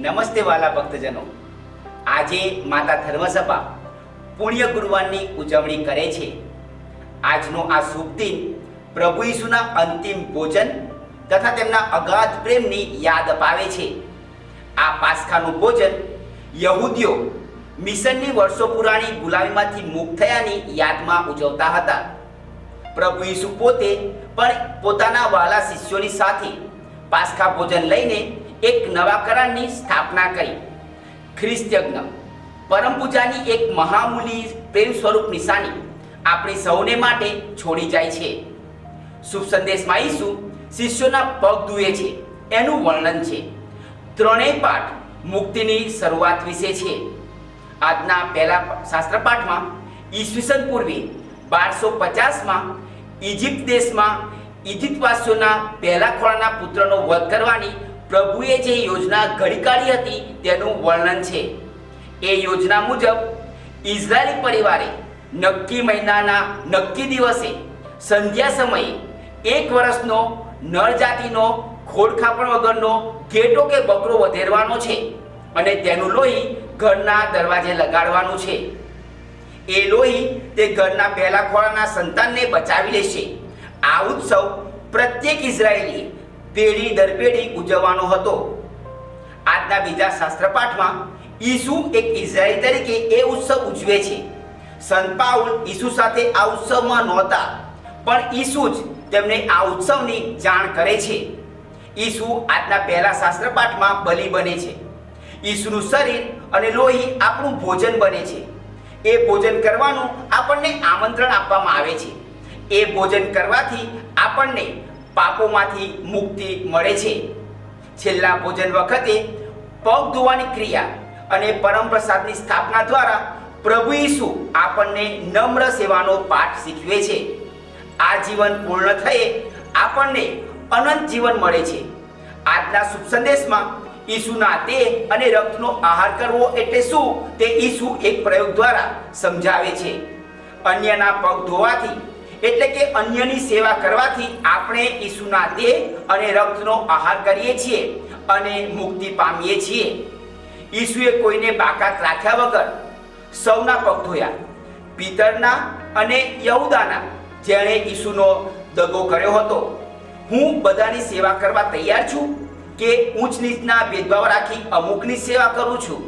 નમસ્તે વાલા ભક્તજનો. આજે માતા ધર્મસભા પુણ્ય ગુરુવારની ઉજવણી કરે છે. આજનો આ શુભ દિન પ્રભુ ઈસુના અંતિમ ભોજન તથા તેમના અગાધ પ્રેમની યાદ અપાવે છે. આ પાસખાનું ભોજન યહૂદીઓ મિશનની વર્ષો પુરાણી ગુલામીમાંથી મુક્ત થયાની યાદમાં ઉજવતા હતા. પ્રભુ ઈસુ પોતે પણ પોતાના વાલા શિષ્યોની સાથે પાસખા ભોજન લઈને એક નવા કરારની સ્થાપના કરી. ખ્રિસ્ત યજ્ઞ. પરમ પૂજાની એક મહામૂલી પ્રેમ સ્વરૂપ નિશાની આપણી સૌને માટે છોડી જાય છે. શુભ સંદેશમાં ઈસુ શિષ્યોના પગ ધુએ છે. એનું વર્ણન છે. ત્રણેય પાઠ મુક્તિની શરૂઆત વિશે છે. આજના પહેલા શાસ્ત્ર પાઠમાં ઈસવીસન પૂર્વે બારસો પચાસમાં ઇજિપ્ત દેશમાં ઇજિપ્તવાસીઓના પહેલા ખોળાના પુત્રનો વધ કરવાની પ્રભુએ જે યોજના ઘડી કાઢી હતી તેનું વર્ણન છે. એ યોજના મુજબ ઇઝરાયલી પરિવારે નક્કી મહિનાના નક્કી દિવસે સંધ્યા સમયે એક વર્ષનો નર જાતિનો ખોડખાપણ વગરનો ઘેટો કે બકરો વધેરવાનો છે અને તેનું લોહી ઘરના દરવાજે લગાડવાનું છે. એ લોહી તે ઘરના પહેલા ખોળાના સંતાનને બચાવી લેશે. આ ઉત્સવ પ્રત્યેક ઇઝરાયેલી પેઢી દર પેઢી ઉજવવાનો હતો. આજના બીજા શાસ્ત્ર પાઠમાં ઈસુ એક ઇઝરાયલ તરીકે એ ઉત્સવ ઉજવે છે. સંત પાઉલ ઈસુ સાથે આ ઉત્સવમાં નહોતા, પણ ઈસુ જ તેમને આ ઉત્સવની જાણ કરે છે. ઈસુ આજના પહેલા શાસ્ત્ર પાઠમાં બલિ બને છે. ઈસુનું શરીર અને લોહી આપણું ભોજન બને છે. એ ભોજન કરવાનું આપણને આમંત્રણ આપવામાં આવે છે. એ ભોજન કરવાથી આપણને પાપોમાંથી મુક્તિ મળે છે. છેલ્લા ભોજન વખતે પગ ધોવાની ક્રિયા અને પરમ પ્રસાદની સ્થાપના દ્વારા પ્રભુ ઈસુ આપણને નમ્ર સેવાનો પાઠ શીખવે છે. આ જીવન પૂર્ણ થયે આપણને અનંત જીવન મળે છે. આજના શુભ સંદેશમાં ઈસુના તે અને રક્તનો આહાર કરવો એટલે શું તે ઈસુ એક પ્રયોગ દ્વારા સમજાવે છે. અન્યના પગ ધોવાથી એટલે કે અન્યની સેવા કરવાથી આપણે ઈસુના દેહ અને રક્તનો આહાર કરીએ છીએ અને મુક્તિ પામીએ છીએ. ઈસુએ કોઈને બાકાત રાખ્યા વગર સૌના પગ ધોયા, પિતરના અને યહુદાના જેણે ઈસુનો દગો કર્યો હતો. હું બધાની સેવા કરવા તૈયાર છું કે ઊંચ નીચના ભેદભાવ રાખી અમુકની સેવા કરું છું.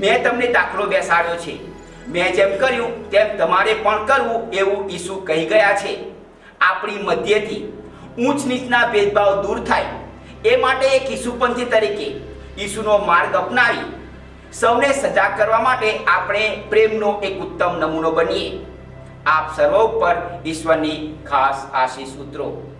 મેં તમને દાખલો બેસાડ્યો છે. મેં જેમ કર્યું, તેમ તમારે પણ કરવું એવું ઈસુ કહી ગયા છે. આપણી મધ્યથી ઊંચ નીચના ભેદભાવ દૂર થાય. એ માટે એક ઈસુપંથી તરીકે ઈસુનો માર્ગ અપનાવી, સૌને સજાગ કરવા માટે આપણે પ્રેમનો એક ઉત્તમ નમૂનો બનીએ. આપ સર્વ ઉપર ઈશ્વરની ખાસ આશીષ ઉતરો.